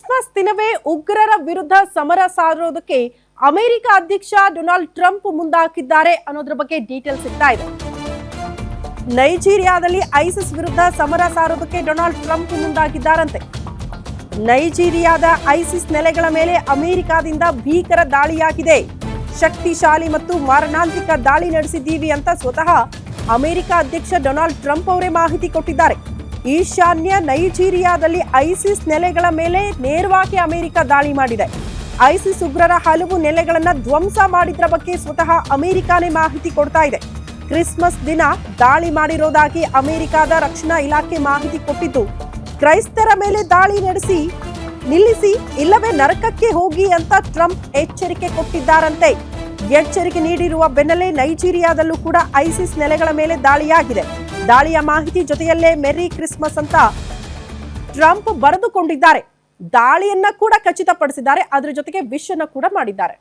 Christmas ದಿನವೇ ಉಗ್ರರ ವಿರುದ್ಧ ಸಮರ ಸಾರೋದಕ್ಕೆ ಅಮೆರಿಕ ಅಧ್ಯಕ್ಷ ಡೊನಾಲ್ಡ್ ಟ್ರಂಪ್ ಮುಂದಾಕಿದ್ದಾರೆ ಅನ್ನೋದ್ರ ಬಗ್ಗೆ ಡೀಟೇಲ್ ಸಿಗ್ತಾ ಇದೆ. ನೈಜೀರಿಯಾದಲ್ಲಿ ಐಸಿಸ್ ವಿರುದ್ಧ ಸಮರ ಸಾರೋದಕ್ಕೆ ಡೊನಾಲ್ಡ್ ಟ್ರಂಪ್ ಮುಂದಾಗಿದ್ದಾರಂತೆ. ನೈಜೀರಿಯಾದ ಐಸಿಸ್ ನೆಲೆಗಳ ಮೇಲೆ ಅಮೆರಿಕಾದಿಂದ ಭೀಕರ ದಾಳಿಯಾಗಿದೆ. ಶಕ್ತಿಶಾಲಿ ಮತ್ತು ಮಾರಣಾಂತಿಕ ದಾಳಿ ನಡೆಸಿದ್ದೀವಿ ಅಂತ ಸ್ವತಃ ಅಮೆರಿಕ ಅಧ್ಯಕ್ಷ ಡೊನಾಲ್ಡ್ ಟ್ರಂಪ್ ಅವರೇ ಮಾಹಿತಿ ಕೊಟ್ಟಿದ್ದಾರೆ. ಈಶಾನ್ಯ ನೈಜೀರಿಯಾದಲ್ಲಿ ಐಸಿಸ್ ನೆಲೆಗಳ ಮೇಲೆ ನೇರವಾಗಿ ಅಮೆರಿಕ ದಾಳಿ ಮಾಡಿದೆ. ಐಸಿಸ್ ಉಗ್ರರ ಹಲವು ನೆಲೆಗಳನ್ನು ಧ್ವಂಸ ಮಾಡಿದ್ರ ಬಗ್ಗೆ ಸ್ವತಃ ಅಮೆರಿಕಾನೇ ಮಾಹಿತಿ ಕೊಡ್ತಾ ಇದೆ. ಕ್ರಿಸ್ಮಸ್ ದಿನ ದಾಳಿ ಮಾಡಿರೋದಾಗಿ ಅಮೆರಿಕದ ರಕ್ಷಣಾ ಇಲಾಖೆ ಮಾಹಿತಿ ಕೊಟ್ಟಿದ್ದು, ಕ್ರೈಸ್ತರ ಮೇಲೆ ದಾಳಿ ನಡೆಸಿ, ನಿಲ್ಲಿಸಿ ಇಲ್ಲವೇ ನರಕಕ್ಕೆ ಹೋಗಿ ಅಂತ ಟ್ರಂಪ್ ಎಚ್ಚರಿಕೆ ಕೊಟ್ಟಿದ್ದಾರಂತೆ. ಎಚ್ಚರಿಕೆ ನೀಡಿರುವ ಬೆನ್ನಲ್ಲೇ ನೈಜೀರಿಯಾದಲ್ಲೂ ಕೂಡ ಐಸಿಸ್ ನೆಲೆಗಳ ಮೇಲೆ ದಾಳಿಯಾಗಿದೆ. ದಾಳಿಯ ಮಾಹಿತಿ ಜೊತೆಯಲ್ಲೇ ಮೆರಿ ಕ್ರಿಸ್ಮಸ್ ಅಂತ ಟ್ರಂಪ್ ಬರೆದುಕೊಂಡಿದ್ದಾರೆ. ದಾಳಿಯನ್ನ ಕೂಡ ಖಚಿತಪಡಿಸಿದ್ದಾರೆ. ಅದರ ಜೊತೆಗೆ ವಿಶ್ ಕೂಡ ಮಾಡಿದ್ದಾರೆ.